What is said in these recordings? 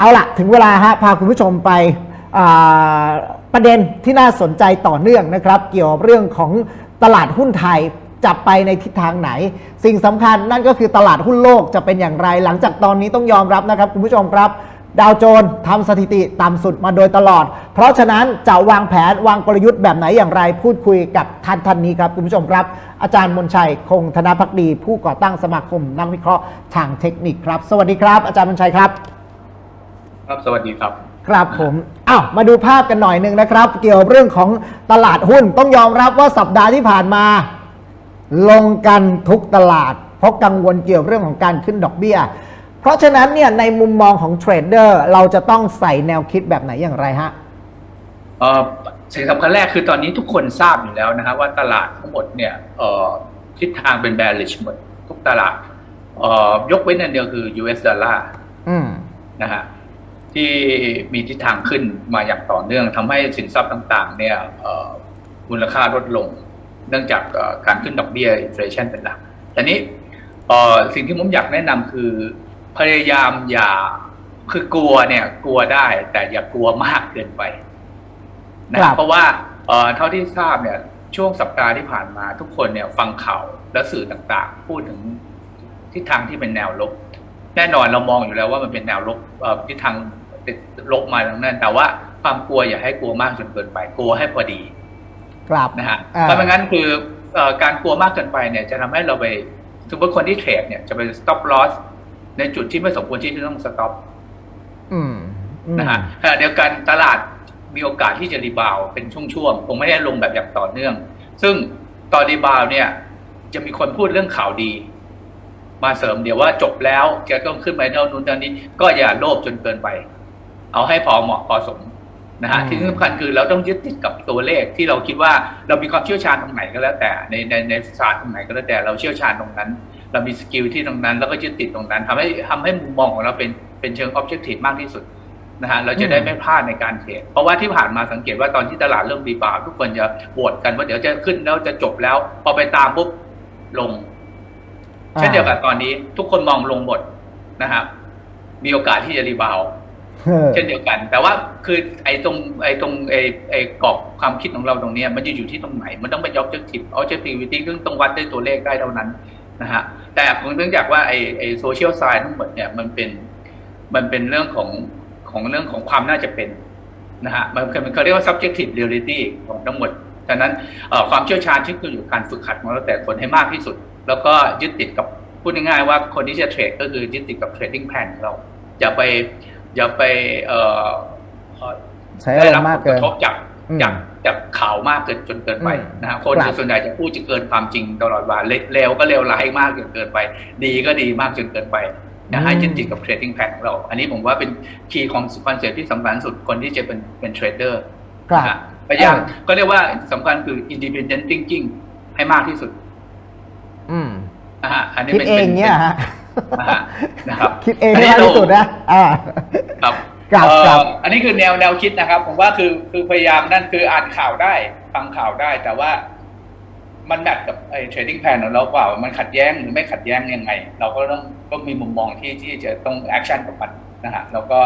เอาละถึงเวลาฮะพาคุณผู้ชมไปประเด็นที่น่าสนใจต่อเนื่องนะครับ เกี่ยวกับเรื่องของตลาดหุ้นไทยจะไปในทิศทางไหน สิ่งสำคัญนั่นก็คือตลาดหุ้นโลกจะเป็นอย่างไร หลังจากตอนนี้ต้องยอมรับนะครับ คุณผู้ชมครับ ดาวโจนส์ทำสถิติต่ำสุดมาโดยตลอด เพราะฉะนั้นจะวางแผนวางกลยุทธ์แบบไหนอย่างไรพูดคุยกับท่านท่านนี้ครับคุณผู้ชมครับ อาจารย์มนชัยคงธนพักดี ผู้ก่อตั้งสมาคมนักวิเคราะห์ทางเทคนิคครับ สวัสดีครับ อาจารย์มนชัยครับ ครับสวัสดีครับ ครับผมอ้าวมาดูภาพกันหน่อยหนึ่งนะครับ เกี่ยวกับเรื่องของตลาดหุ้นต้องยอมรับว่าสัปดาห์ที่ผ่านมา ลงกันทุกตลาด เพราะกังวลเกี่ยวเรื่องของการขึ้นดอกเบี้ย เพราะฉะนั้นเนี่ยในมุมมองของเทรดเดอร์เราจะต้องใส่แนวคิดแบบไหนอย่างไรฮะเอ่อสิ่งสำคัญแรกคือตอนนี้ทุกคนทราบอยู่แล้วนะครับว่าตลาดทั้งหมดเนี่ยเอ่อทิศทางเป็น bearish หมดทุกตลาดเอ่อยกเว้นอันเดียวคือ US ดอลลาร์อืมนะฮะ ที่มีทิศทางขึ้นมาอย่างต่อเนื่องทำให้สินทรัพย์ต่างๆ เนี่ยเอ่อมูลค่าลดลง เนื่องจากเอ่อการขึ้นดอกเบี้ยอินฟลชันเป็นหลักแต่นี้เอ่อสิ่งที่ผมอยากแนะนำคือพยายามอย่าคือกลัวเนี่ย กลัวได้ แต่อย่ากลัวมากเกินไปนะคครัรับบเพราะว่าเอ่อเท่าที่ทราบเนี่ย ช่วงสัปดาห์ที่ผ่านมา ทุกคนเนี่ย ฟังข่าวและสื่อต่างๆ พูดถึงทิศทางที่เป็นแนวลบ แน่นอนเรามองอยู่แล้วว่ามันเป็นแนวลบเอ่อทิศทาง ติดลบมาทั้งนั้น แต่ว่าความกลัวอย่าให้กลัวมากจนเกินไป กลัวให้พอดีครับนะฮะอ่าเพราะไม่งั้นคือเอ่อการกลัวมากเกินไปเนี่ย จะทำให้เราไปสมมติคนที่เทรดเนี่ยจะไป stop loss ในจุดที่ไม่สมควรที่จะต้อง stop อืมอืมนะฮะขณะเดียวกันตลาดมีโอกาสที่จะรีบาวด์เป็นช่วงๆคงไม่ได้ลงแบบอย่างต่อเนื่อง ซึ่งตอนรีบาวด์เนี่ย จะมีคนพูดเรื่องข่าวดี มาเสริมเดี๋ยวว่าจบแล้วจะต้องขึ้นไปเท่านู้นเท่านี้ ก็อย่าโลภจนเกินไป เอาให้พอเหมาะพอสมนะฮะอืมที่สำคัญคือเราต้องยึดติดกับตัวเลขที่เราคิดว่าเรามีความเชี่ยวชาญตรงไหนก็แล้วแต่ในในในศาสตร์ตรงไหนก็แล้วแต่เราเชี่ยวชาญตรงนั้น เรามีสกิลที่ตรงนั้น แล้วก็ยึดติดตรงนั้นทำให้ทำให้มุมมองของเราเป็นเป็นเชิงออบเจกตีฟมากที่สุดนะฮะเราจะได้ไม่พลาดในการเทรดเพราะว่าที่ผ่านมาสังเกตว่าตอนที่ตลาดเริ่มรีบาวด์ทุกคนจะโหวตกันว่าเดี๋ยวจะขึ้นแล้วจะจบแล้ว พอไปตามปุ๊บลงอ่าเช่นเดียวกับตอนนี้ทุกคนมองลงหมดนะครับมีโอกาสที่จะรีบาวด์ เช่นเดียวกัน แต่ว่าคือไอ้ตรงไอ้ตรงไอ้ไอ้กรอบความคิดของเราตรงนี้มันจะอยู่ที่ตรงไหน มันต้องเป็น objective objectivity ซึ่งต้องวัดด้วยตัวเลขได้เท่านั้นนะฮะแต่ผมเนื่องจากว่าไอ้ไอ้ social science ทั้งหมดเนี่ยมันเป็นมันเป็นเรื่องของของเรื่องของความน่าจะเป็นนะฮะมันมันเขาเรียกว่า subjective reality ของทั้งหมดฉะนั้นความเชี่ยวชาญที่คืออยู่การฝึกหัดของเราแต่คนให้มากที่สุด แล้วก็ยึดติดกับพูดง่ายๆว่าคนที่จะเทรดก็คือยึดติดกับ trading plan ของเราอย่าไป อย่าไปเอ่อเอ่อใช้อารมณ์มากผเกิลนกระทบจากอืมจากจากข่าวมากเกินจนเกินไปอืมนะฮะคนครับส่วนใหญ่จะพูดจะเกินความจริงตลอดเวลาเลเลวก็เลวร้ายมากจนเกินไป ดีก็ดีมากจนเกินไปนะฮะยึดติดกับ trading plan ของเรา อันนี้ผมว่าเป็นคีย์ของคอนเซ็ปที่สำคัญสุดคนที่จะเป็นเป็นเทรดเดอร์ครับนะฮะพยายามอ่าก็เรียกว่าสำคัญคือ independent thinking ให้มากที่สุด อืมนะฮะอันนี้คิดเป็นเองป็เนี่ยฮะ นะฮะนะครับคิดเองให้มากที่สุดนะอ่าครับครับเอ่อครับอันนี้คือแนวแนวคิดนะครับ ผมว่าคือคือพยายามนั่นคืออ่านข่าวได้ฟังข่าวได้ แต่ว่ามันแมทกับไอ้ trading plan ของเราเปล่า มันขัดแย้งหรือไม่ขัดแย้งยังไง เราก็ต้องก็มีมุมมองที่ที่จะต้องแอคชั่นกับมันนะฮะเราก็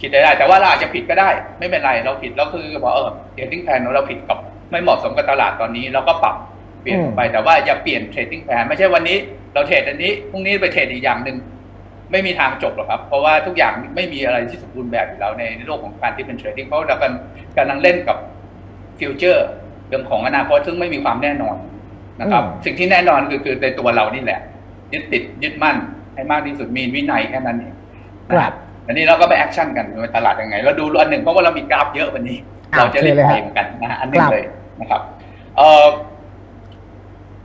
คิดได้ได้แต่ว่าเราอาจจะผิดก็ได้ ไม่เป็นไรเราผิดเราคือบอกเออ trading plan ของเราผิดกับไม่เหมาะสมกับตลาดตอนนี้เราก็ปรับเป ลี่ยนอืมไปแต่ว่าอย่าเปลี่ยน trading plan ไม่ใช่วันนี้เราเทรดอันนี้พรุ่งนี้ไปเทรดอีกอย่างหนึ่งไม่มีทางจบหรอกครับ เพราะว่าทุกอย่างไม่มีอะไรที่สมบูรณ์แบบอยู่แล้วในโลกของการที่เป็นเทรดดิ้งเพราะเรากำลังกำลังเล่นกับฟิวเจอร์เรื่องของอนาคตซึ่งไม่มีความแน่นอนนะครับอืมสิ่งที่แน่นอนคือคือในตัวเรานี่แหละยึดติดยึดมั่นให้มากที่สุดมีวินัยแค่นั้นเองครับอันนี้เราก็ไปแอคชั่นกันในตลาดยังไงเราดูอันหนึ่งเพราะว่าเรามีกราฟเยอะวันนี้อะเราจะรีบโอเคเลยไปฮะเหมือนกันนะฮะอันหนึงครับเลยนะครับ เออ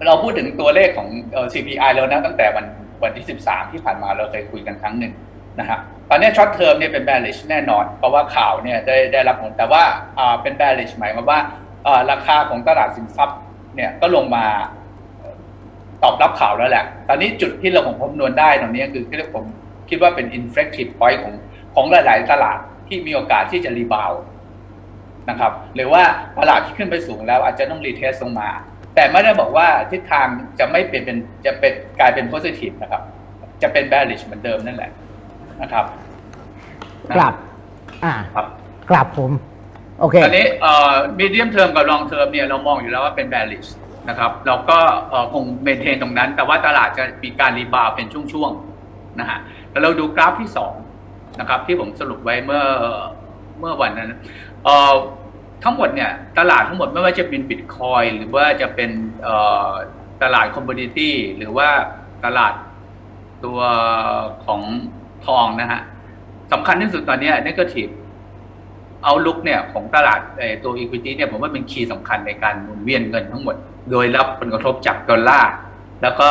เราพูดถึงตัวเลขของ CPI แล้วนะตั้งแต่วันวันที่ 13 ที่ผ่านมาเราเคยคุยกันครั้งหนึ่งนะฮะตอนนี้ช็อตเทอมเนี่ยเป็น bearish แน่นอน เพราะว่าข่าวเนี่ยได้ได้รับผลแต่ว่าอ่าเป็น bearish หมายความว่าอ่าราคาของตลาดสินทรัพย์เนี่ยก็ลงมาตอบรับข่าวแล้วแหละ ตอนนี้จุดที่เราผมคำนวณได้ตรงนี้คือที่ผมคิดว่าเป็น inflective point ของของหลาย ๆ ตลาดที่มีโอกาสที่จะรีบาวนะครับหรือว่าตลาดที่ขึ้นไปสูงแล้วอาจจะต้องรีเทสลงมา แต่ไม่ได้บอกว่าทิศทางจะไม่เป็นเป็นจะเป็นกลายเป็น positive นะครับ จะเป็น bearish เหมือนเดิมนั่นแหละนะครับกลับ อ่าครับกลับผม โอเคตอนนี้เอ่อมีเดียมเทอมกับลองเทอมเนี่ยเรามองอยู่แล้วว่าเป็น bearish นะครับ เราก็เอ่อคงเมนเทนตรงนั้น แต่ว่าตลาดจะมีการรีบาวด์เป็นช่วงๆนะฮะแล้วเราดูกราฟที่สองนะครับ ที่ผมสรุปไว้เมื่อเมื่อวันนั้นเอ่อ ทั้งหมดเนี่ยตลาดทั้งหมดไม่ว่าจะเป็นบิตคอยหรือว่าจะเป็นตลาดคอม m o ดิตี้หรือว่าตลาดตัวของทองนะฮะสำคัญที่สุดตอนนี้น a t i v e เอาลุกเนี่ยของตลาดเอ่อตัว equity เนี่ยผมว่าเป็นคีย์สำคัญในการหมุนเวียนเงินทั้งหมด โดยรับผลกระทบจากดอลลาร์ แล้วก็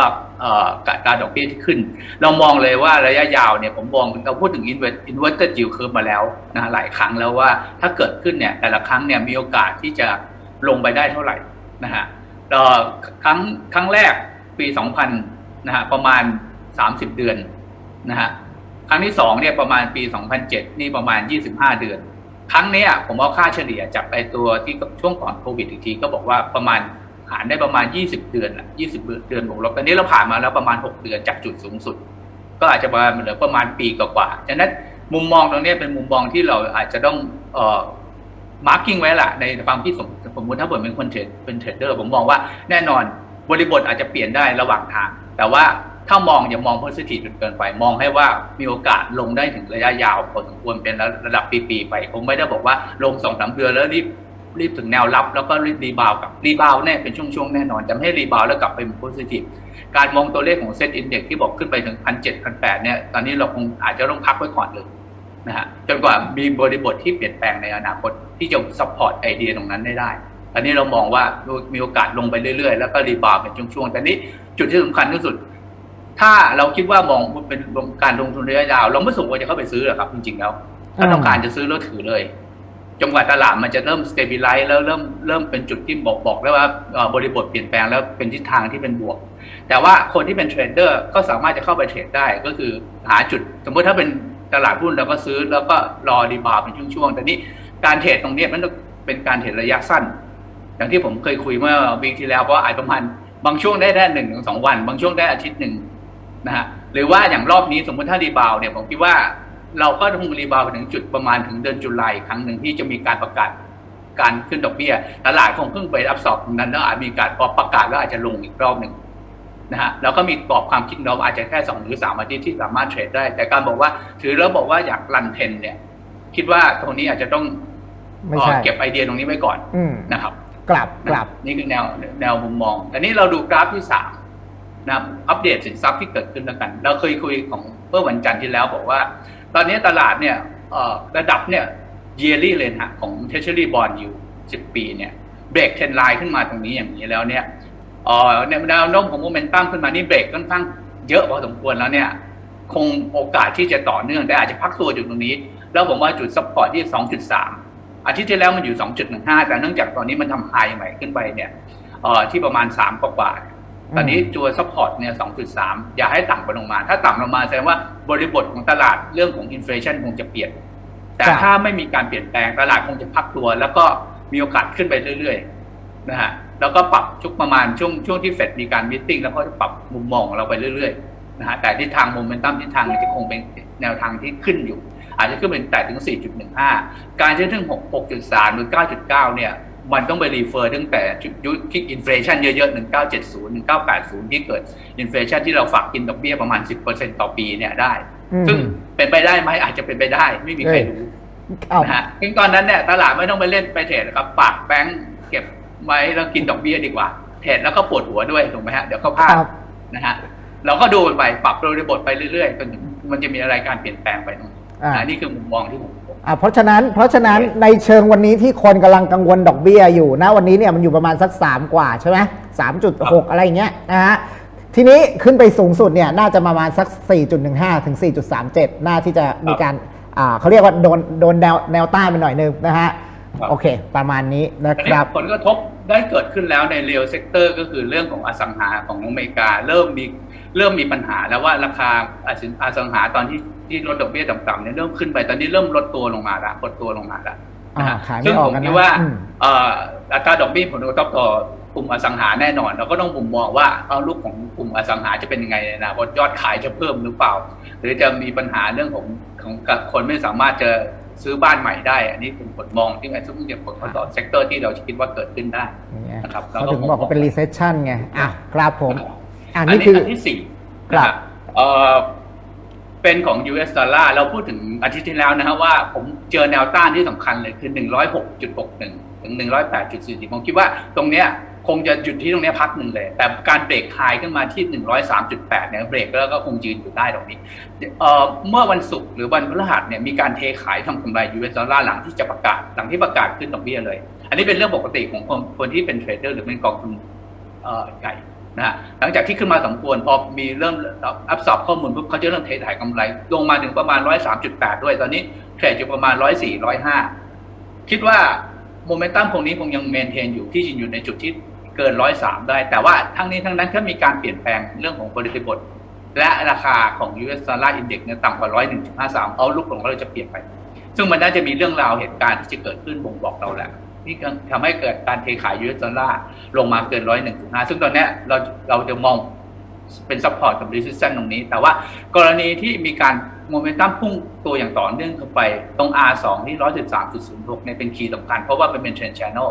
การดอกเบี้ยที่ขึ้น เรามองเลยว่าระยะยาวเนี่ยผมมองเราพูดถึง inverted yield curve มาแล้วนะหลายครั้งแล้วว่าถ้าเกิดขึ้นเนี่ยแต่ละครั้งเนี่ยมีโอกาสที่จะลงไปได้เท่าไหร่นะฮะครั้งครั้งแรกปี 2000นะฮะประมาณ 30 เดือนนะฮะครั้งที่สองเนี่ยประมาณปี 2007 นี่ประมาณ 25 เดือน ครั้งเนี้ยผมเอาค่าเฉลี่ยจากไอตัวที่ช่วงก่อนโควิดอีกทีก็บอกว่าประมาณ หารได้ประมาณ 20 เดือนอะ20 เดือนบวกลบตอนนี้เราผ่านมาแล้วประมาณ 6 เดือนจากจุดสูงสุด ก็อาจจะประมาณเหลือประมาณปีกว่าๆฉะนั้นมุมมองตรงนี้เป็นมุมมองที่เราอาจจะต้องเอ่อมาร์กิ้งไว้ละในความคิดสมสมมติถ้าผมเป็นคนเทรดเป็นเทรดเดอร์ผมมองว่าแน่นอนบริบทอาจจะเปลี่ยนได้ระหว่างทาง แต่ว่าถ้ามองอย่ามองโพสิทีฟจนเกินไปมองให้ว่ามีโอกาสลงได้ถึงระยะยาวพอสมควรเป็นระดับปีๆไป ผมไม่ได้บอกว่าลงสองสามเดือนแล้วรีบ รีบถึงแนวรับ แล้วก็รีบรีบาวกับรีบาวแน่เป็นช่วงๆแน่นอนจะไม่ให้รีบาวแล้วกลับไปเป็นโพสิทีฟการมองตัวเลขของเซ็ตอินเด็กที่บอกขึ้นไปถึงพันเจ็ดพันแปดเนี่ยตอนนี้เราคงอาจจะต้องพักไว้ก่อนเลยนะฮะจนกว่ามีบริบทที่เปลี่ยนแปลงในอนาคตที่จะซัพพอร์ตไอเดียตรงนั้นได้ได้อันนี้เรามองว่ามีโอกาสลงไปเรื่อยๆ แล้วก็รีบาวเป็นช่วงๆแต่นี้จุดที่สำคัญที่สุด ถ้าเราคิดว่ามองเป็นการลงทุนระยะยาว เราไม่สมควรจะเข้าไปซื้อหรอกครับจริงๆแล้ว ถ้าต้องการจะซื้อแล้วถือเลย จนกว่าตลาดมันจะเริ่มสเต b ิ l ไลซ์แล้วเริ่มเริ่มเป็นจุดที่บอกบอกแล้วว่าบริบทเปลี่ยนแปลงแล้วเป็นทิศทางที่เป็นบวก แต่ว่าคนที่เป็นเทรดเดอร์ก็สามารถจะเข้าไปเทรดได้ก็คือหาจุด สมมติถ้าเป็นตลาดหุ้นเราก็ซื้อแล้วก็รอรีบาวเป็นช่วงๆแต่นี้การเทรดตรงนี้มันเป็นการเทรดระยะสั้น อย่างที่ผมเคยคุยเมื่อวีคที่แล้วเพราะอาจประมาณบางช่วงได้ได้หนึ่งถึงสองวัน บางช่วงได้อาทิตย์หนึ่งนะฮะหรือว่าอย่างรอบนี้สมมติถ้ารีบาวเนี่ยผมคิดว่า เราก็ต้องรีบาวด์ไปถึงจุดประมาณถึงเดือนจุลายครั้งหนึ่งที่จะมีการประกาศการขึ้นดอกเบี้ยตลาดคงเพิ่งไปรับสอบตรงนั้น แล้วอาจมีการพอประกาศแล้วอาจจะลงอีกรอบหนึ่งนะฮะแล้วก็มีกรอบความคิดเราอาจจะแค่สองหรือสามอาทิตย์ที่สามารถเทรดได้ แต่การบอกว่าถือแล้วบอกว่าอยากรันเทนเนี่ย คิดว่าตรงนี้อาจจะต้องไม่ใช่เอ่อเก็บไอเดียตรงนี้ไว้ก่อนอืมนะครับกลับกลับนี่คือแนวแนวมุมมองแต่นี้เราดูกราฟที่สามนะครับอัปเดตสินทรัพย์ที่เกิดขึ้นแล้วกัน เราเคยคุยของเมื่อวันจันทร์ที่แล้วบอกว่า ตอนนี้ตลาดเนี่ยระดับเนี่ย yearly เลยนะของ treasury bond yield 10ปีเนี่ยเบรกเทรนไลน์ขึ้นมาตรงนี้อย่างนี้แล้วเนี่ยในแนวโน้มของโมเมนตัมขึ้นมานี่เบรกค่อนข้างเยอะพอสมควรแล้วเนี่ย คงโอกาสที่จะต่อเนื่องแต่อาจจะพักตัวอยู่ตรงนี้ แล้วผมว่าจุดซัพพอร์ตที่ 2.3 อาทิตย์ที่แล้วมันอยู่ 2.15 แต่เนื่องจากตอนนี้มันทำไฮใหม่ขึ้นไปเนี่ยที่ประมาณ 3 กว่า ตอนนี้ตัวซัพพอร์ตเนี่ย2.3อย่าให้ต่ำกว่าลงมา ถ้าต่ำลงมาแสดงว่าบริบทของตลาดเรื่องของอินฟลชันคงจะเปลี่ยน แต่ครับถ้าไม่มีการเปลี่ยนแปลงตลาดคงจะพักตัว แล้วก็มีโอกาสขึ้นไปเรื่อยๆนะฮะแล้วก็ปรับชุกประมาณช่วงช่วงที่เฟดมีการมิ팅แล้วก็จะปรับมุมมองของเราไปเรื่อยๆนะฮะแต่ทิศทางโมเมนตัมทิศทางจะคงเป็นแนวทางที่ขึ้นอยู่ อาจจะขึ้นเป็นแต่ถึง 4.15 การที่ถึง6 6.3 หรือ 9.9 เนี่ย มันต้องไปรีเฟอร์ตั้งแต่จุดยุคที่อินฟลชันเยอะๆ 1970 1980 ที่เกิดอินฟลชันที่เราฝากกินดอกเบี้ยประมาณ 10%ต่อปีเนี่ยได้อืมซึ่งเป็นไปได้ไหมอาจจะเป็นไปได้ ไม่มีใครรู้เอานะฮะซึ่งตอนนั้นเนี่ยตลาดไม่ต้องไปเล่นไปเทรดนะครับฝากแบงก์เก็บไว้แล้วกินดอกเบี้ยดีกว่า เทรดแล้วก็ปวดหัวด้วยถูกไหมฮะเดี๋ยวก็พลาดครับนะฮะเราก็ดูมันไปปรับบริบทไปเรื่อยๆจนถึงมันจะมีอะไรการเปลี่ยนแปลงไปตรงนี้อ่านะนี่คือมุมมองที่ผม อะเพราะฉะนั้นเพราะฉะนั้นในเชิงวันนี้ที่คนกำลังกังวลดอกเบี้ยอยู่นะวันนี้เนี่ยมันอยู่ประมาณสัก 3 กว่าใช่ไหมสามจุดหกอะไรอย่างเงี้ยนะฮะทีนี้ขึ้นไปสูงสุดเนี่ยน่าจะประมาณสัก 4.15 ถึง 4.37 น่าที่จะมีการอ่าเขาเรียกว่าโดนโดนแนวแนวต้านไปหน่อยนึงนะฮะครับ โอเค ประมาณนี้นะอันคนี้รับ ผลกระทบได้เกิดขึ้นแล้วในเรียลเซกเตอร์ก็คือเรื่องของอสังหาของอเมริกา เริ่มมี เริ่มมีปัญหาแล้วว่าราคาอสินอสังหาตอนที่ที่ลดดอกเบี้ยต่ำๆเนี่ยเริ่มขึ้นไปตอนนี้เริ่มลดตัวลงมาแล้วลดตัวลงมาแล้วนะฮะอ่าขายไม่ซึ่งออผกมกันนะคิดว่าอืมเอ่ออัตราดอกเบี้ยผลกระทบต่อกลุ่มอสังหาแน่นอน เราก็ต้องมุมมองว่าเอาลูกของกลุ่มอสังหาจะเป็นยังไงในอนาคตยอดขายจะเพิ่มหรือเปล่า หรือจะมีปัญหาเรื่องของของกับคนไม่สามารถจะซื้อบ้านใหม่ได้ อันนี้เป็นผลมองที่ไอ้ซึ่งจะผลต่อเซกเตอร์ที่เราคิดว่าเกิดขึ้นได้เนี่ยนะครับเขาถึงบอกว่าเป็น recession ไงอะครับผมนะครับ อะอันนี่นี้คืออันที่สี่ครับนะฮะเอ่อเป็นของ US ดอลลาร์เราพูดถึงอาทิตย์ที่แล้วนะครับว่าผมเจอแนวต้านที่สำคัญเลยคือ 106.61 ถึง 108.40 ผมคิดว่าตรงเนี้ยคงจะหยุดที่ตรงเนี้ยพักหนึ่งเลย แต่การเบรกไฮขึ้นมาที่ 103.8 เนี่ยเบรกแล้วก็คงยืนอยู่ได้ตรงนี้เอ่อเมื่อวันศุกร์หรือวันพฤหัสเนี่ยมีการเทขายทำกำไร US ดอลลาร์หลังที่จะประกาศหลังที่ประกาศขึ้นดอกเบี้ยเลย อันนี้เป็นเรื่องปกติของคนคนที่เป็นเทรดเดอร์หรือเป็นกองทุนเอ่อใหญ่ นะหลังจากที่ขึ้นมาสมควรพอมีเริ่มอัพสอบข้อมูลปุ๊บเขาจะเริ่มเทขายกำไร ลงมาถึงประมาณ103.8ด้วย ตอนนี้เทรดอยู่ประมาณ104 105คิดว่าโมเมนตัมตรงนี้คงยังเมนเทนอยู่ที่จะอยู่ในจุดที่เกิน103ได้ แต่ว่าทั้งนี้ทั้งนั้นถ้ามีการเปลี่ยนแปลงเรื่องของบริบทและราคาของ US Dollar Index เนี่ยต่ำกว่า101.53เอาลุกของเราจะเปลี่ยนไป ซึ่งมันน่าจะมีเรื่องราวเหตุการณ์ที่จะเกิดขึ้นบ่งบอกเราแหละ ที่ทำให้เกิดการเทขาย US ดอลลาร์ลงมาเกินร้อยหนึ่งจุดห้าซึ่งตอนเนี้ยเราเราจะมองเป็นซัพพอร์ตกับ resistance ตรงนี้ แต่ว่ากรณีที่มีการโมเมนตัมพุ่งตัวอย่างต่อเนื่องเข้าไปตรง R2 ที่113.06เนี่ยเป็นคีย์สำคัญ เพราะว่ามันเป็น trend channel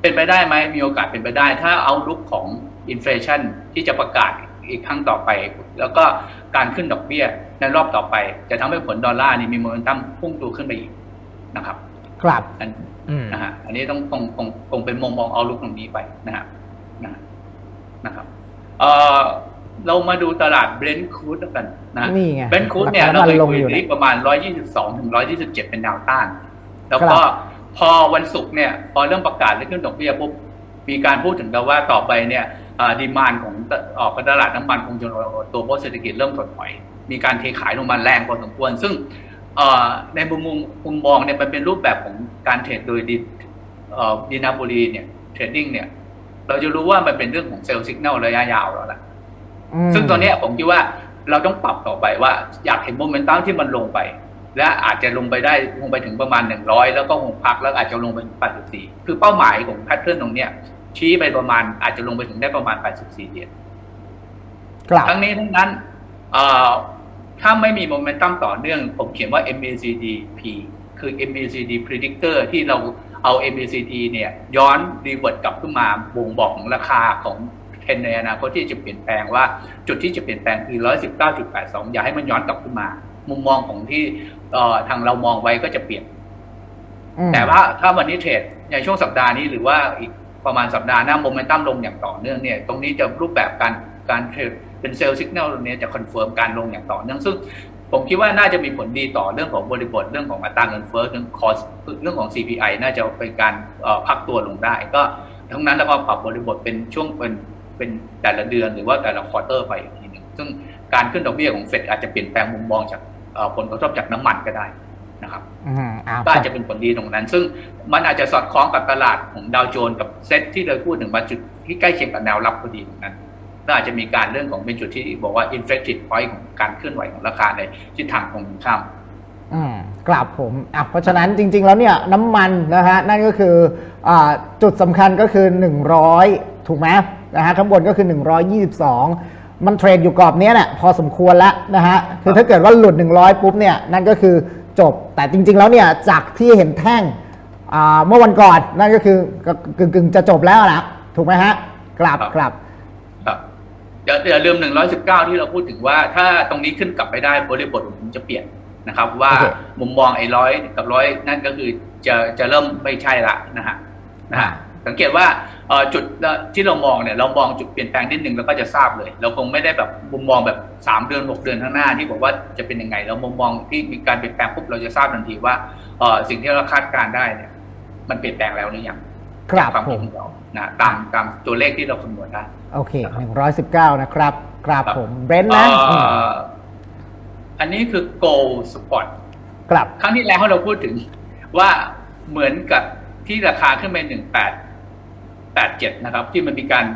เป็นไปได้ไหมมีโอกาสเป็นไปได้ ถ้าเอาลุกของอินฟล t ชันที่จะประกาศอีกครั้งต่อไป แล้วก็การขึ้นดอกเบี้ยในรอบต่อไป จะทำให้ผลดอลลาร์นี่มีโมเมนตัมพุ่งตัวขึ้นไปอีกนะครับ ครับอั นอืมนะฮะอันนี้ต้องคงคงคงเป็นมุมมองเอาลุกตรงนี้ไปนะฮะนะฮะนะครับเอ่อเรามาดูตลาดเบรนท์คูดแล้วกันนะนี่ไงเบรนท์คูดเนี่ยราเราคาเคยลงคุยอยู่ที่เนี่ยประมาณ 122ถึง127 เป็นแนวต้าน แล้วก็ครับพอวันศุกร์เนี่ยพอเริ่มประกาศเรื่องขึ้นดอกเบี้ยปุ๊บมีการพูดถึงกันว่าต่อไปเนี่ยดีมานของตออกตลาดน้ำมันคงจะตัวเพราะเศรษฐกิจเริ่มถดถอย มีการเทขายลงมาแรงพอสมควร ซึ่งเอ่อ ในมุมมุมมุมมองเนี่ยมันเป็นรูปแบบของการเทรดโดยดิดินาโบลีเนี่ยเทรดดิ้งเนี่ย เราจะรู้ว่ามันเป็นเรื่องของเซลล์สัญญาณระยะยาวแล้วล่ะอืมซึ่งตอนเนี้ยผมคิดว่าเราต้องปรับต่อไปว่าอยากเห็นโมเมนตัมที่มันลงไป และอาจจะลงไปได้ลงไปถึงประมาณ100แล้วก็คงพักแล้วอาจจะลงไปถึง84คือเป้าหมายของแพทเทิร์นตรงเนี้ย ชี้ไปประมาณอาจจะลงไปถึงได้ประมาณ84เหรียญกลับทั้งนี้ทั้งนั้นเอ่อ ถ้าไม่มีโมเมนตัมต่อเนื่อง ผมเขียนว่า MACD-P คือ MACD predictor ที่เราเอา MACD เนี่ยย้อนรีเวิร์ดกลับขึ้นมาบ่งบอกของราคาของเทรนด์ในอนาคตที่จะเปลี่ยนแปลงว่าจุดที่จะเปลี่ยนแปลงคือ 119.82 อย่าให้มันย้อนกลับขึ้นมา มุมมองของที่เอ่อทางเรามองไว้ก็จะเปลี่ยนอืมแต่ว่าถ้าวันนี้เทรดในช่วงสัปดาห์นี้หรือว่าอีกประมาณสัปดาห์หน้าโมเมนตัมลงอย่างต่อเนื่องเนี่ย ตรงนี้จะรูปแบบการการเทรด เป็นเซลล์สัญญาณตรงนี้จะคอนเฟิร์มการลงอย่างต่อเนื่องซึ่งผมคิดว่าน่าจะมีผลดีต่อเรื่องของบริบทเรื่องของอัตราเงินเฟ้อเรื่องคอสเรื่องของ CPI น่าจะเป็นการเอ่อพักตัวลงได้ ก็ทั้งนั้นแล้วก็ปรับบริบทเป็นช่วงเป็นเป็นแต่ละเดือนหรือว่าแต่ละควอเตอร์ไปอีกทีหนึ่งซึ่งการขึ้นดอกเบี้ยของเฟดอาจจะเปลี่ยนแปลงมุมมองจากเอ่อผลกระทบจากน้ำมันก็ได้นะครับอืมอ่าก็อาจจะเป็นผลดีตรงนั้น ซึ่งมันอาจจะสอดคล้องกับตลาดของดาวโจนส์กับเซ็ตที่เราพูดถึงมาจุดที่ใกล้เคียงกับแนวรับพอดีตรงนั้น ก็อาจจะมีการเรื่องของเป็นจุดที่บอกว่า inflected point ของการเคลื่อนไหวของราคาในทิศทางตรงข้ามอืมกลับผมอะเพราะฉะนั้นจริง ๆ แล้วเนี่ยน้ำมันนะฮะนั่นก็คืออาจุดสำคัญก็คือ 100 ถูกไหมนะฮะข้างบนก็คือ 122 มันเทรดอยู่กรอบเนี้ยเนี่ยพอสมควรแล้วนะฮะคือถ้าเกิดว่าหลุด 100 ปุ๊บเนี่ยนั่นก็คือจบ แต่จริง ๆ แล้วเนี่ยจากที่เห็นแท่งอ่าเมื่อวันก่อนนั่นก็คือกึ่งกึ่งๆจะจบแล้วนะถูกไหมฮะกลับครับกลับครับ อย่าอย่าลืม119ที่เราพูดถึงว่าถ้าตรงนี้ขึ้นกลับไปได้บริบทมันจะเปลี่ยนนะครับ ว่าโอเคมุมมองไอ้ร้อยกับร้อยนั่นก็คือจะจะเริ่มไม่ใช่ละนะฮะนะฮะสังเกตว่าเอ่อจุดที่เรามองเนี่ยเรามองจุดเปลี่ยนแปลงนิดนึงแล้วก็จะทราบเลย เราคงไม่ได้แบบมุมมองแบบ 3 เดือน 6 เดือนข้างหน้าที่บอกว่าจะเป็นยังไง เรามุมมองที่มีการเปลี่ยนแปลงปุ๊บเราจะทราบทันทีว่าเอ่อสิ่งที่เราคาดการณ์ได้เนี่ยมันเปลี่ยนแปลงแล้วหรือยัง กลับความผคิดมของเรานะตามตามตัวเลขที่เราคำนวณได้โอเค119นะครับกราบครับผมเบรนท์นะเอ่อมออันนี้คือ gold spot กลับครั้งที่แล้วเราพูดถึงว่าเหมือนกับที่ราคาขึ้นไปหนึ่งแปดแปดเจ็ดนะครับ ที่มันมีการ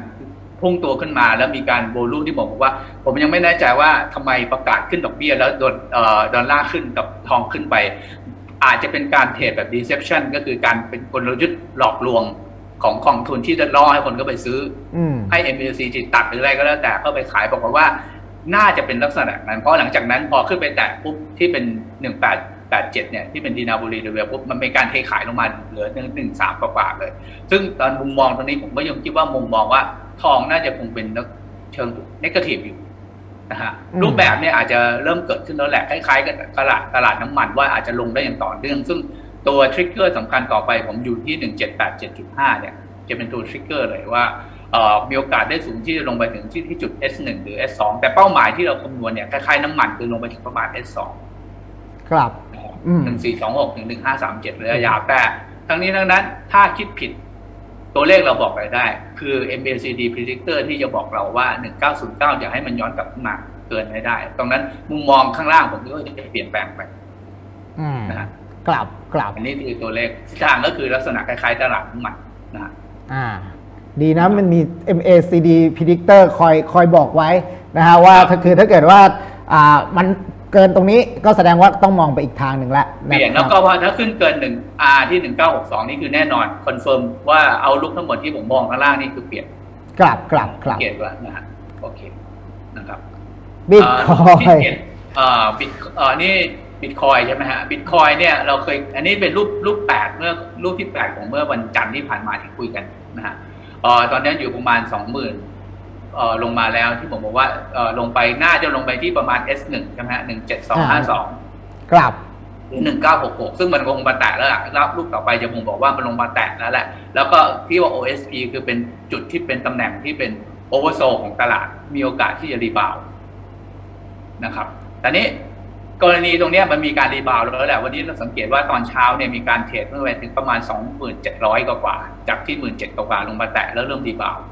พุ่งตัวขึ้นมา แล้วมีการโวลูมที่บอกว่า ผมยังไม่แน่ใจว่าทำไมประกาศขึ้นดอกเบี้ยแล้วโดนเอ่อดอลลาร์ขึ้นกับทองขึ้นไป อาจจะเป็นการเทรดแบบ deception ก็คือการเป็นกลยุทธ์หลอกลวงของกองทุนที่จะล่อให้คนเข้าไปซื้ออืมให้ MUC จิตตัดหรืออะไรก็แล้วแต่เข้าไปขายบอกว่า น่าจะเป็นลักษณะนั้น เพราะหลังจากนั้นพอขึ้นไปแตะปุ๊บที่เป็นหนึ่งแปดแปดเจ็ดเนี่ยที่เป็นดีนาบุรีเดเวลปุ๊บมันเป็นการเทขายลงมาเหลือหนึ่งหนึ่งสามกว่าๆเลย ซึ่งตอนมุมมองตรงนี้ผมก็ยังคิดว่ามุมมองว่าทองน่าจะคงเป็นเชิงนกาทีฟอยู่ นะฮะอืมรูปแบบเนี่ยอาจจะเริ่มเกิดขึ้นแล้วแหละคล้ายๆกับตลาดตลาดน้ำมันว่าอาจจะลงได้อย่างต่อเนื่อง ซึ่งตัวทริกเกอร์สำคัญต่อไปผมอยู่ที่หนึ่งเจ็ดแปดเจ็ดจุดห้าเนี่ย จะเป็นตัวทริกเกอร์เลยว่าเอ่อมีโอกาสได้สูงที่จะลงไปถึงที่ที่จุด S1 หรือ S2 แต่เป้าหมายที่เราคำนวณเนี่ยคล้ายๆน้ำมันคือลงไปถึงประมาณ S2 ครับอืมหนึ่งสี่สองหกถึงหนึ่งห้าสามเจ็ดระยะยาวแต่ทั้งนี้ทั้งนั้นถ้าคิดผิด ตัวเลขเราบอกไปได้ คือ MACD predictor ที่จะบอกเราว่า 1909จะให้มันย้อนกลับขึ้นมาเกินไม่ได้ ตรงนั้นมุมมองข้างล่างผมก็จะเปลี่ยนแปลงไปอืมนะฮะกลับกลับอันนี้คือตัวเลขทิศทางก็คือลักษณะคล้ายๆตลาดน้ำมันนะฮะอ่า ดีนะมันมี MACD predictor คอยคอยบอกไว้นะฮะว่าครับถ้าคือถ้าเกิดว่าอ่ามัน เกินตรงนี้ก็แสดงว่าต้องมองไปอีกทางหนึ่งแล้วเปลี่ยนแล้วก็พอถ้าขึ้นเกินหนึ่ง R ที่หนึ่งเก้าหกสองนี่คือแน่นอนคอนเฟิร์มว่าเอาลุกทั้งหมดที่ผมมองข้างล่างนี่คือเปลี่ยนกลับกลับกลับเกตแล้วนะฮะโอเคนะครับบิตคอยที่เจ็ดเอ่อบิตเอ่อนี่บิตคอยใช่ไหมฮะบิตคอยเนี่ยเราเคยอันนี้เป็นรูปรูปแปดเมื่อรูปที่แปดของเมื่อวันจันทร์ที่ผ่านมาที่คุยกันนะฮะเอ่อตอนนี้อยู่ประมาณสองหมื่นเอ่อ ลงมาแล้วที่ผมบอกว่าเอ่อลงไปน่าจะลงไปที่ประมาณ S1 ใช่ไหมฮะหนึ่งเจ็ดสองห้าสองกลับหรือหนึ่งเก้าหกหกซึ่งมันคงมาแตะแล้วล่ะแล้วรูปต่อไปจะผมบอกว่ามันลงมาแตะแล้วแหละ แล้วก็ที่ว่า OSP คือเป็นจุดที่เป็นตำแหน่งที่เป็นโอเวอร์โซของตลาดมีโอกาสที่จะรีบาวด์นะครับแต่นี้กรณีตรงเนี้ยมันมีการรีบาวด์แล้วแหละ วันนี้เราสังเกตว่าตอนเช้าเนี่ยมีการเทรดเมื่อไปถึงประมาณ 2,700 กว่ากว่าๆจากที่ 17,000กว่าๆลงมาแตะแล้วเริ่มรีบาวด์อืม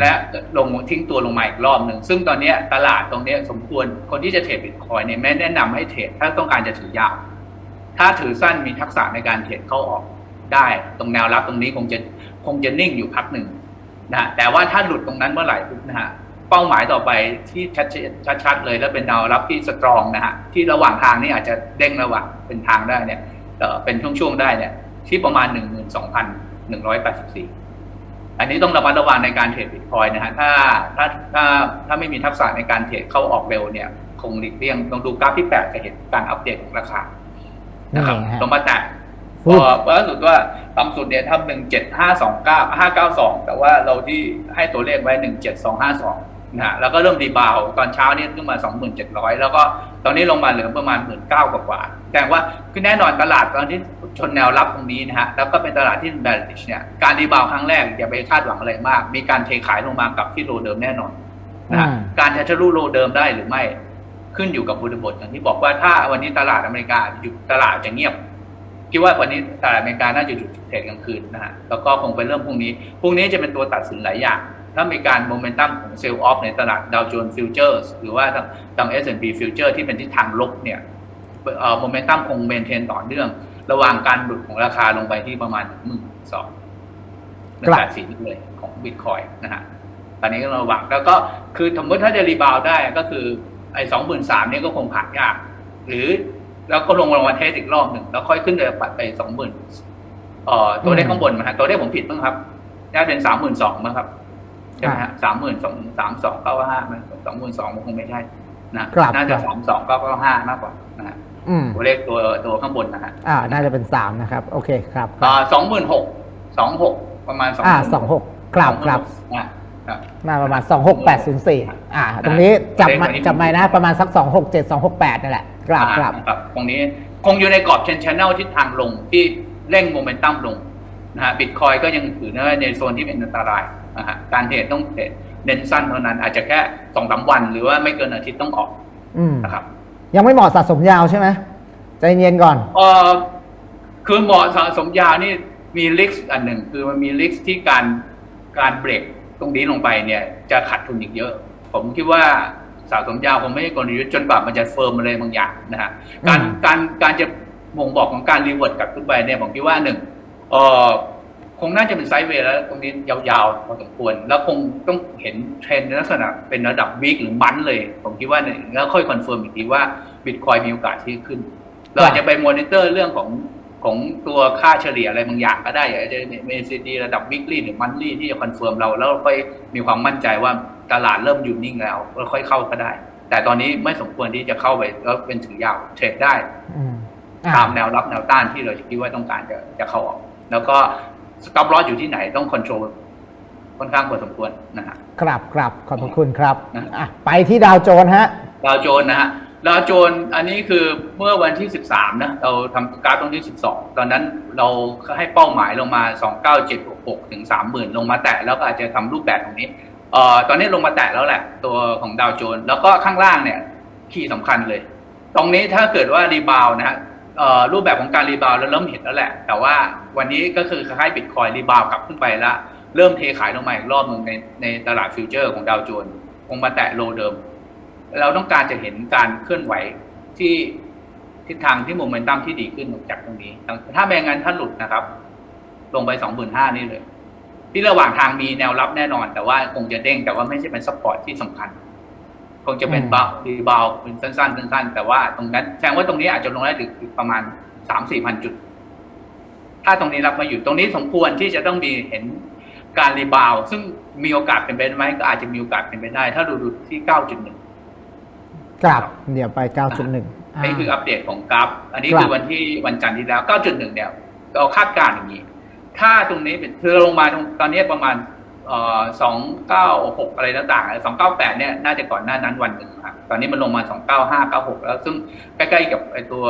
และลงทิ้งตัวลงมาอีกรอบหนึ่ง ซึ่งตอนนี้ตลาดตรงนี้สมควรคนที่จะเทรดบิตคอยเนี่ยไม่แนะนำให้เทรดถ้าต้องการจะถือยาว ถ้าถือสั้นมีทักษะในการเทรดเข้าออกได้ ตรงแนวรับตรงนี้คงจะคงจะนิ่งอยู่พักหนึ่งนะแต่ว่าถ้าหลุดตรงนั้นเมื่อไหร่ปุ๊บนะฮะเป้าหมายต่อไปที่ชัดชัดเลยแล้วเป็นแนวรับที่สตรองนะฮะที่ระหว่างทางนี่อาจจะเด้งระหว่างเป็นทางได้เนี่ยเป็นช่วงๆได้เนี่ยที่ประมาณหนึ่งหมื่นสองพันหนึ่งร้อยแปดสิบสี่ อันนี้ต้องระมัดระวังในการเทรดบิตคอยนะฮะถ้าถ้าถ้าถ้าไม่มีทักษะในการเทรดเข้าออกเร็วเนี่ย คงหลีกเลี่ยงต้องดูกราฟที่แปดจะเห็นการอัปเดตของราคานะครับนี่ฮะลงมาแตะฟุพบอล่าสุดว่าต่ำสุดเนี่ยทำหนึ่งเจ็ดห้าสองเก้าห้าเก้าสองแต่ว่าเราที่ให้ตัวเลขไว้หนึ่งเจ็ดสองห้าสอง นะฮะแล้วก็เริ่มดีบาวด์ตอนเช้านี่ขึ้นมาสองหมื่นเจ็ดร้อยแล้วก็ตอนนี้ลงมาเหลือประมาณหมื่นเก้ากว่าๆแสดงว่าคือแน่นอนตลาดตอนที่ชนแนวรับตรงนี้นะฮะแล้วก็เป็นตลาดที่แบริชเนี่ยการดีบาวด์ครั้งแรกอย่าไปคาดหวังอะไรมาก มีการเทขายลงมากลับที่โลเดิมแน่นอนนะฮะอืมการจะทะลุโลเดิมได้หรือไม่ขึ้นอยู่กับบริบทอย่างที่บอกว่าถ้าวันนี้ตลาดอเมริกาหยุดตลาดจะเงียบคิดว่าวันนี้ตลาดอเมริกาน่าจะหยุดเทรดกลางคืนนะฮะแล้วก็คงไปเริ่มพรุ่งนี้พรุ่งนี้จะเป็นตัวตัดสินหลายอย่าง ถ้ามีการโมเมนตัมของเซลล์ออฟในตลาดดาวโจนส์ฟิวเจอร์สหรือว่าทางทาง S&P ฟิวเจอร์ที่เป็นทิศทางลบเนี่ยโมเมนตัมคงเมนเทนต่อเนื่อง ระหว่างการหลุดของราคาลงไปที่ประมาณหมื่นสองหนึ่งแปดสี่เลยของบิตคอยนะฮะตอนนี้ก็ระวังแล้วก็คือสมมติถ้าจะรีบาวได้ก็คือไอ้สองหมื่นสามเนี่ยก็คงผ่านยาก หรือแล้วก็ลงมาเทสอีกรอบหนึ่งแล้วค่อยขึ้นเลยปัดไปสองหมื่นตัวเลขข้างบนนะฮะตัวเลขผมผิดมั้งครับน่าจะเป็นสามหมื่นสองมั้งครับ ใช่ไหมฮะสามหมื่นสองสามสองเก้าห้ามันสองหมื่นสองมันคงไม่ใช่นะครับน่าจะครับสามสองเก้าเก้าห้ามากกว่านะฮะอืมตัวเลขตัวตัวข้างบนนะฮะอ่า น่าจะเป็นสามนะครับ โอเคครับคอ่ารับสองหมื่นหกสองหกประมาณสองอ่าสองหกกลับกลับอ่าครับมาประมาณ26804อ่า ตรงนี้จับมาเลขวันนี้จับมานะประมาณสัก267 268นั่นแหละกลับกลับอ่าครับตรงนี้คงอยู่ในกรอบเชนชแนลทิศทางลงที่เร่งโมเมนตัมลงนะฮะบิตคอยก็ยังถือในโซนที่เป็นอันตราย นะฮะการเทรดต้องเทรดเน้นสั้นเท่านั้น อาจจะแค่สองสามวันหรือว่าไม่เกินอาทิตย์ต้องออกอืมนะครับ ยังไม่เหมาะสะสมยาวใช่ไหมใจเย็นก่อนเออคือเหมาะสะสมยาวนี่มีลิกอันหนึ่งคือมันมีลิกที่การการเบรกตรงนี้ลงไปเนี่ย จะขาดทุนอีกเยอะ ผมคิดว่าสะสมยาวคงไม่ใช่กลยุทธ์จนกว่ามันจะเฟิร์มอะไรบางอย่างนะฮะการอืมการการจะบ่งบอกของการรีเวิร์ดกลับขึ้นไปเนี่ยผมคิดว่าหนึ่งเออ คงน่าจะเป็นไซด์เวย์แล้ว ตรงนี้ยาวๆพอสมควร แล้วคงต้องเห็นเทรนด์ในลักษณะเป็นระดับวีคหรือมันเลย ผมคิดว่าเนี่ยแล้วค่อยคอนเฟิร์มอีกทีว่าบิตคอยมีโอกาสที่ขึ้น เราอาจจะไปมอนิเตอร์เรื่องของของตัวค่าเฉลี่ยอะไรบางอย่างก็ได้อาจจะมี MACD ระดับ weekly หรือ monthly ที่จะคอนเฟิร์มเราแล้วเราค่อยมีความมั่นใจว่าตลาดเริ่มหยุดนิ่งแล้วก็ค่อยเข้าก็ได้ แต่ตอนนี้ไม่สมควรที่จะเข้าไปแล้วเป็นถือยาวเทรดได้อืมอะตามแนวรับแนวต้านที่เราคิดว่าต้องการจะจะเข้าออก แล้วก็ สต็อปลอสอยู่ที่ไหนต้องคอนโทรลค่อนข้างพอสมควรนะฮะครับครับขอบพระคุณครับนะอะไปที่ดาวโจนส์ฮะ ดาวโจนส์นะฮะดาวโจนส์อันนี้คือเมื่อวันที่ 13 นะ เราทำกราฟตรงที่ 12 ตอนนั้นเราให้เป้าหมายลงมา 29766 ถึง 30,000 ลงมาแตะแล้วก็อาจจะทำรูปแบบตรงนี้เอ่อตอนนี้ลงมาแตะแล้วแหละ ตัวของดาวโจนส์แล้วก็ข้างล่างเนี่ย คีย์สำคัญเลย ตรงนี้ถ้าเกิดว่ารีบาวนะฮะเอ่อ รูปแบบของการรีบาวเราเริ่มเห็นแล้วแหละ แต่ว่าวันนี้ก็คือคล้ายๆบิตคอยรีบาวกลับขึ้นไปแล้วเริ่มเทขายลงมาอีกรอบหนึ่งในในตลาดฟิวเจอร์ของดาวโจนส์คงมาแตะโลเดิม เราต้องการจะเห็นการเคลื่อนไหวที่ทิศทางที่โมเมนตัมที่ดีขึ้นจากตรงนี้ ถ้าไม่งั้นถ้าหลุดนะครับ ลงไปสองหมื่นห้านี่เลย ที่ระหว่างทางมีแนวรับแน่นอน แต่ว่าคงจะเด้งแต่ว่าไม่ใช่เป็นสปอร์ตที่สำคัญ คงจะเป็นอืมบารีบาวเป็นสั้นๆสั้นๆแต่ว่าตรงนั้นแสดงว่าตรงนี้อาจจะลงได้ถึงประมาณสามสี่พันจุด ถ้าตรงนี้รับมาอยู่ตรงนี้สมควรที่จะต้องมีเห็นการรีบาวด์ซึ่งมีโอกาสเป็นไปได้ไหมก็อาจจะมีโอกาสเป็นไปได้ ถ้าดูดูที่เก้าจุดหนึ่งครับเดี๋ยวไป9.1นี่คืออัปเดตของกราฟ อันนี้ครับคือวันที่วันจันทร์ที่แล้ว9.1เนี่ยเราคาดการณ์อย่างนี้ ถ้าตรงนี้เป็นคือลงมาตรงตอนนี้ประมาณ เอ่อ296อะไรต่างๆ298เนี่ยน่าจะก่อนหน้านั้นวันหนึ่งครับตอนนี้มันลงมา295 96แล้ว ซึ่งใกล้ๆกับไอ้ตัว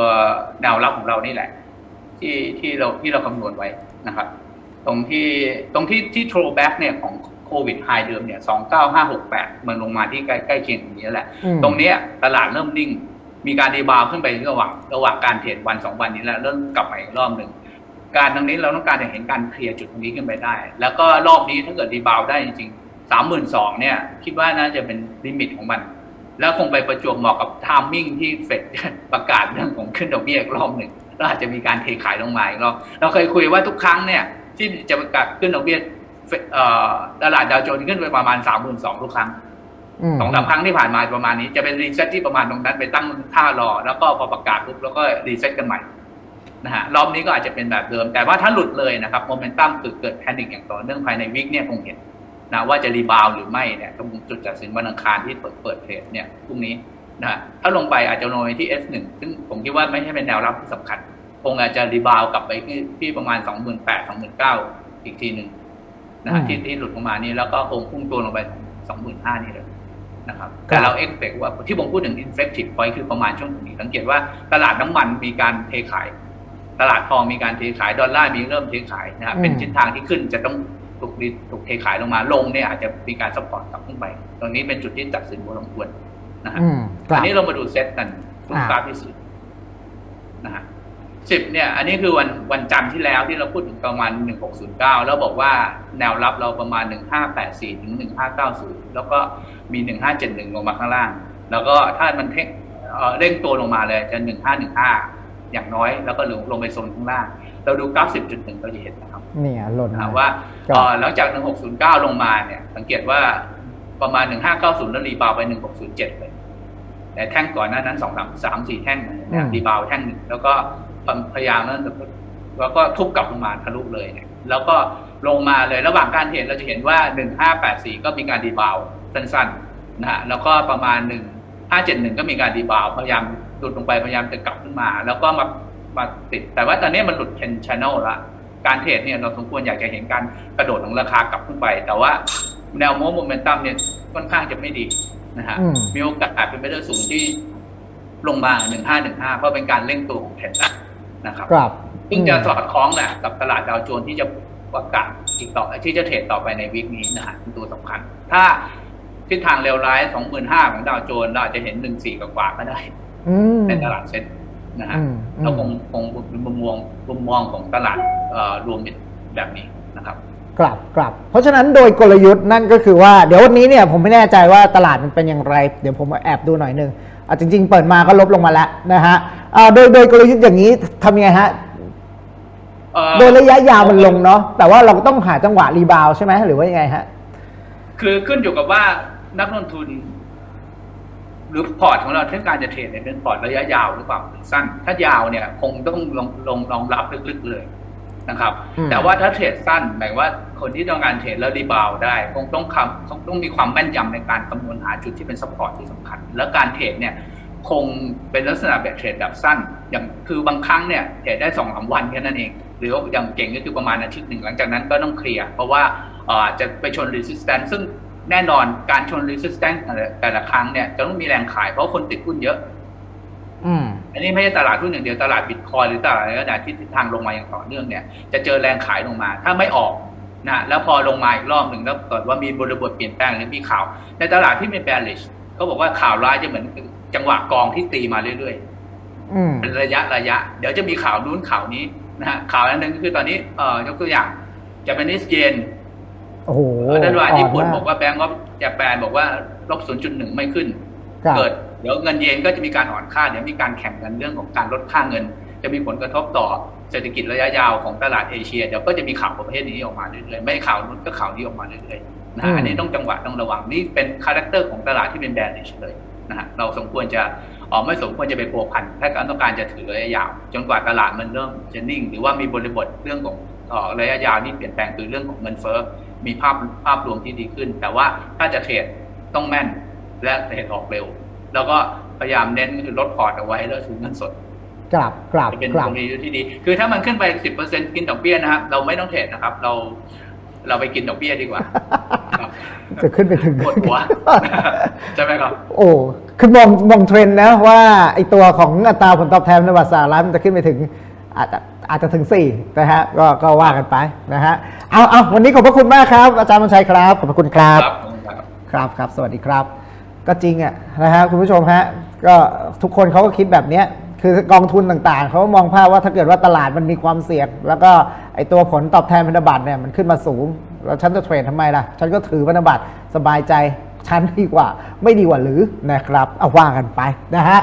แนวรับของเรานี่แหละ ที่ที่เราที่เราคำนวณไว้นะครับ ตรงที่ตรงที่ที่ throwback เนี่ยของโควิดไฮเดิมเนี่ย29568มันลงมาที่ใกล้ใกล้เคียงตรงนี้แหละอืมตรงเนี้ยตลาดเริ่มนิ่ง มีการดีบาวขึ้นไประหว่างระหว่างการเทรดวันสองวันนี้แล้วเริ่มกลับมาอีกรอบหนึ่ง การตรงนี้เราต้องการจะเห็นการเคลียร์จุดตรงนี้ขึ้นไปได้ แล้วก็รอบนี้ถ้าเกิดดีบาวได้จริงๆสามหมื่นสองเนี่ยคิดว่าน่าจะเป็นลิมิตของมัน แล้วคงไปประจวบเหมาะกับไทามมิ่งที่เฟดประกาศเรื่องของขึ้นดอกเบี้ยอีกรอบหนึ่งแล้วอาจจะมีการเทขายลงมาอีกรอบเราเคยคุยว่าทุกครั้งเนี่ยที่จะประกาศขึ้นดอกเบี้ยเฟดเอ่อตลาดดาวโจนส์ขึ้นไปประมาณสามหมื่นสองทุกครั้งมสองสามครั้งที่ผ่านมาประมาณนี้จะเป็นรีเซ็ตที่ประมาณตรงนั้นไปตั้งท่ารอ แล้วก็พอประกาศปุ๊บแล้วก็รีเซ็ตกันใหม่ นะฮะรอบนี้ก็อาจจะเป็นแบบเดิม แต่ว่าถ้าหลุดเลยนะครับโมเมนตัมคือเกิดแพนิคอย่างต่อเนื่องภายในวิกเนี่ยคงเห็นนะว่าจะรีบาวด์หรือไม่เนี่ยตรงจุดตัดสินวันอังคารที่เปิดเปิดเทรดเนี่ยพรุ่งนี้นะฮะถ้าลงไปอาจจะลงไปที่ S1 ซึ่งผมคิดว่าไม่ใช่เป็นแนวรับที่สำคัญ คงอาจจะรีบาวด์กลับไปที่ที่ประมาณ 28,000 29,000อีกทีหนึ่งนะฮะที่ที่หลุดลงมานี่แล้วก็คงพุ่งตัวลงไป 25,000 นี่เลยนะครับแต่เราเอ็กเ t ว่าที่ผมพูดถึง inflective point คือประมาณช่วงนี้สังเกตว่าตลาดน้ำมันมีการเทขาย ตลาดทองมีการเทขายดอลลาร์มีเริ่มเทขายนะครับอืมเป็นทิศทางที่ขึ้นจะต้องถูกรีถูกเทขายลงมาลงเนี่ยอาจจะมีการซัพพอร์ตกลับขึ้นไป ตรงนี้เป็นจุดที่ตัดสินพอสมควรนะฮะอืมครัอับนนี้เรามาดูเซตกันรูปอ่ากราฟที่สิบนะฮะสิบเนี่ย อันนี้คือวันวันจันทร์ที่แล้วที่เราพูดถึงประมาณหนึ่งหกศูนย์เก้าแล้วบอกว่าแนวรับเราประมาณหนึ่งห้าแปดสี่ถึงหนึ่งห้าเก้าศูนย์แล้วก็มีหนึ่งห้าเจ็ดหนึ่งลงมาข้างล่าง แล้วก็ถ้ามันเทคเอ่อเร่งตัวลงมาเลยจะหนึ่งห้าหนึ่งห้า อย่างน้อย แล้วก็ลงลงไปโซนข้างล่าง เราดูกราฟสิบจุดหนึ่งเราจะเห็นนะครับเนี่ยหล่นนะมาว่าครับเอ่อหลังจาก 1609 ลงมาเนี่ย สังเกตว่าประมาณ 1590 แล้วรีบาวด์ไป 1607 เลย แต่แท่งก่อนหน้านั้น 2 3 3 4 แท่งเนี่ยรีบาวด์แท่งหนึ่งแล้วก็พยายามนั้นแล้วก็ทุบกลับลงมาทะลุเลยเนี่ยแล้วก็ลงมาเลยระหว่างการเทรดเราจะเห็นว่า 1584 ก็มีการรีบาวด์สั้นๆนะฮะแล้วก็ประมาณ 1571 ก็มีการรีบาวด์พยายาม หลุดลงไปพยายามจะกลับขึ้นมา แล้วก็มามาติด แต่ว่าตอนนี้มันหลุดเทนช n น l ละการเทรดเนี่ยเราสมควรอยากจะเห็นการกระโดดของราคากลับขึ้นไป แต่ว่าแนวโน้มโมเมนตัมเนี่ยค่อนข้างจะไม่ดีนะฮะอืมมีโอกาสเป็นไปได้สูงที่ลงมาหนึ่งห้าหนึ่งห้าเพราะเป็นการเร่งตัวของเทรนด์นะครับครับซึ่งจะสอดคล้องแหละกับตลาดดาวโจนส์ที่จะประกาศอีกต่อที่จะเทรดต่อไปในวีคนี้นะฮะเป็นตัวสำคัญ ถ้าทิศทางเลวร้ายสองหมื่นห้าของดาวโจนส์เราอาจจะเห็นหนึ่งสี่กว่าๆก็ได้อืม ในตลาดเซ็ตนะฮะอืมเราคงคงเป็นมุมมองมุมมองของตลาดเอ่อรวมแบบนี้นะครับกลับกลับ เพราะฉะนั้นโดยกลยุทธ์นั่นก็คือว่าเดี๋ยววันนี้เนี่ยผมไม่แน่ใจว่าตลาดมันเป็นอย่างไร เดี๋ยวผมแอบดูหน่อยหนึงอะจริง ๆ เปิดมาก็ลบลงมาแล้วนะฮะอ่าโดยโดยกลยุทธ์อย่างนี้ทำยังไงฮะเอ่อโดยระยะยาวมันลงเนาะแต่ว่าเราก็ต้องหาจังหวะรีบาวด์ใช่ไหมหรือว่ายังไงฮะคือขึ้นอยู่กับว่านักลงทุน หรือพอร์ตของเราต้องการจะเทรดเนี่ยเป็นพอร์ตระยะยาวหรือเปล่าหรือสั้น ถ้ายาวเนี่ยคงต้องลงลงรองรับลึกๆเลยนะครับอืมแต่ว่าถ้าเทรดสั้นหมายว่าคนที่ต้องการเทรดแล้วรีบาวด์ได้คงต้องคำต้องต้องมีความแม่นยำในการคำนวณหาจุดที่เป็นซัพพอร์ตที่สำคัญ แล้วการเทรดเนี่ยคงเป็นลักษณะแบบเทรดแบบสั้น อย่างคือบางครั้งเนี่ยเทรดได้สองสามวันแค่นั้นเอง หรือว่าอย่างเก่งก็คือประมาณอาทิตย์หนึ่งหลังจากนั้นก็ต้องเคลียร์ เพราะว่าเอ่อจะไปชน resistance ซึ่ง แน่นอนการชน resistance แต่ละครั้งเนี่ยจะต้องมีแรงขายเพราะคนติดหุ้นเยอะ อืม อันนี้ไม่ใช่ตลาดหุ้นอย่างเดียวตลาดบิตคอยหรือตลาดอะไรก็ตามที่ทิศทางลงมาอย่างต่อเนื่องเนี่ย จะเจอแรงขายลงมา ถ้าไม่ออกนะแล้วพอลงมาอีกรอบหนึ่งแล้วเกิดว่ามีบริบทเปลี่ยนแปลงหรือมีข่าว ในตลาดที่เป็น bearish เขาบอกว่าข่าวร้ายจะเหมือนจังหวะกองที่ตีมาเรื่อยอืมๆเป็นระยะระยะ เดี๋ยวจะมีข่าวนู้นข่าวนี้นะฮะข่าวอันหนึงก็คือตอนนี้เอ่อยกตัวอย่างจะเป็นนิสเยน โอ้โหรัฐบาลญี่ปุ่นอ่บอกว่าแบงก์ออฟญี่ปุ่นบอกว่าลบ0.1ไม่ขึ้นครับเกิดเดี๋ยวเงินเยนก็จะมีการอ่อนค่าเดี๋ยวมีการแข่งกันเรื่องของการลดค่าเงิน จะมีผลกระทบต่อเศรษฐกิจระยะยาวของตลาดเอเชียเดี๋ยวก็จะมีข่าวประเภทนี้ออกมาเรื่อยๆไม่ข่าวนู้นก็ข่าวนี้ออกมาเรื่อยๆนะอืฮะมอันนี้ต้องจังหวะต้องระวังนี่เป็นคาแรคเตอร์ของตลาดที่เป็นแบรนด์เลยนะฮะเราสมควรจะอ๋อไม่สมควรจะไปพัวพันถ้าการต้องการจะถือระยะยาว จนกว่าตลาดมันเริ่มจะนิ่ง หรือว่ามีบริบทเรื่องของเอ่อระยะยาวนี่เปลี่ยนแปลงคือเรื่องของเงินเฟ้อ มีภาพภาพรวมที่ดีขึ้น แต่ว่าถ้าจะเทรดต้องแม่นและเทรดออกเร็ว แล้วก็พยายามเน้นคือลดพอร์ตเอาไว้แล้วถือเงินสดกลับกลับจะเป็นกลัตบรงนี้ที่ดี คือถ้ามันขึ้นไปสิบเปอร์เซ็นกินดอกเบี้ยนะครับ เราไม่ต้องเทรดนะครับ เราเราไปกินดอกเบี้ยดีกว่าครับจะขึ้นไปถึงปวดหัวใช่ไหมครับ โอ้คือมองมองเทรนด์นะว่าไอตัวของอัตราผลตอบแทนในบัตรสหรัฐมันจะขึ้นไปถึงอาจจะ อาจจะถึง4นะฮะก็ก็ว่ากันไปนะฮะเอาเอาวันนี้ขอบพระคุณมากครับ อาจารย์มนชัยครับขอบพระคุณครับครับครับครับครับ สวัสดีครับ ก็จริงอะนะฮะคุณผู้ชมฮะก็ทุกคนเขาก็คิดแบบเนี้ยคือกองทุนต่างๆ เขามองภาพว่าถ้าเกิดว่าตลาดมันมีความเสี่ยง แล้วก็ไอตัวผลตอบแทนพันธบัตรเนี่ยมันขึ้นมาสูง แล้วฉันจะเทรดทำไมล่ะ ฉันก็ถือพันธบัตรสบายใจฉันดีกว่า ไม่ดีกว่าหรือนะครับเอาว่ากันไปนะฮะ